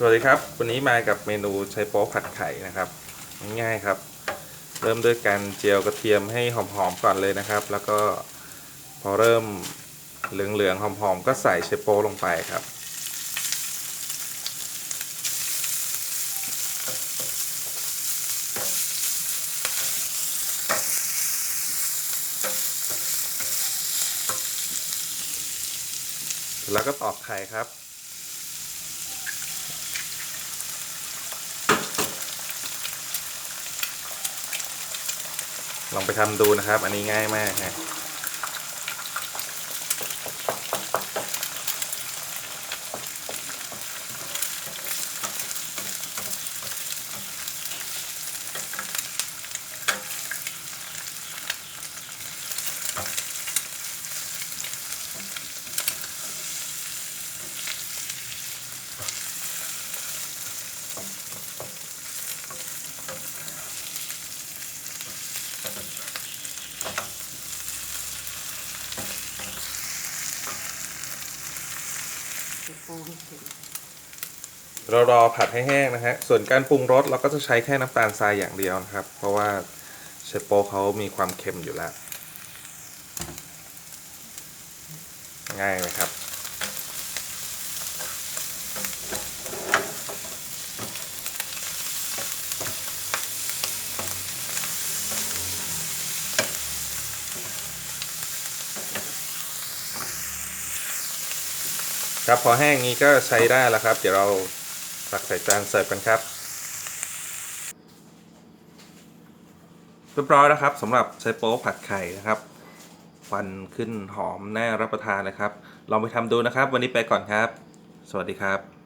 สวัสดีครับ วันนี้มากับเมนูไชโป๊ผัดไข่นะครับ ง่ายๆครับ เริ่มด้วยการเจียวกระเทียมให้หอมๆก่อนเลยนะครับ แล้วก็พอเริ่มเหลืองๆหอมๆก็ใส่ไชโป๊ลงไปครับ แล้วก็ตอกไข่ครับ ลองไปทำดูนะครับ อันนี้ง่ายมากฮะ เรารอผัดให้แห้งนะฮะ ส่วนการปรุงรสเราก็จะใช้แค่น้ำตาลทรายอย่างเดียวนะครับ เพราะว่าเชฟโปเขามีความเค็มอยู่แล้ว ง่ายไหมครับ ครับพอแห้งนี้ก็ใช้ได้แล้วครับ เดี๋ยวเราตักใส่จานเสิร์ฟกันครับเรียบร้อยแล้วครับสำหรับไชโป๊ผัดไข่นะครับควันขึ้นหอมน่ารับประทานเลยครับ ลองไปทำดูนะครับ วันนี้ไปก่อนครับ สวัสดีครับ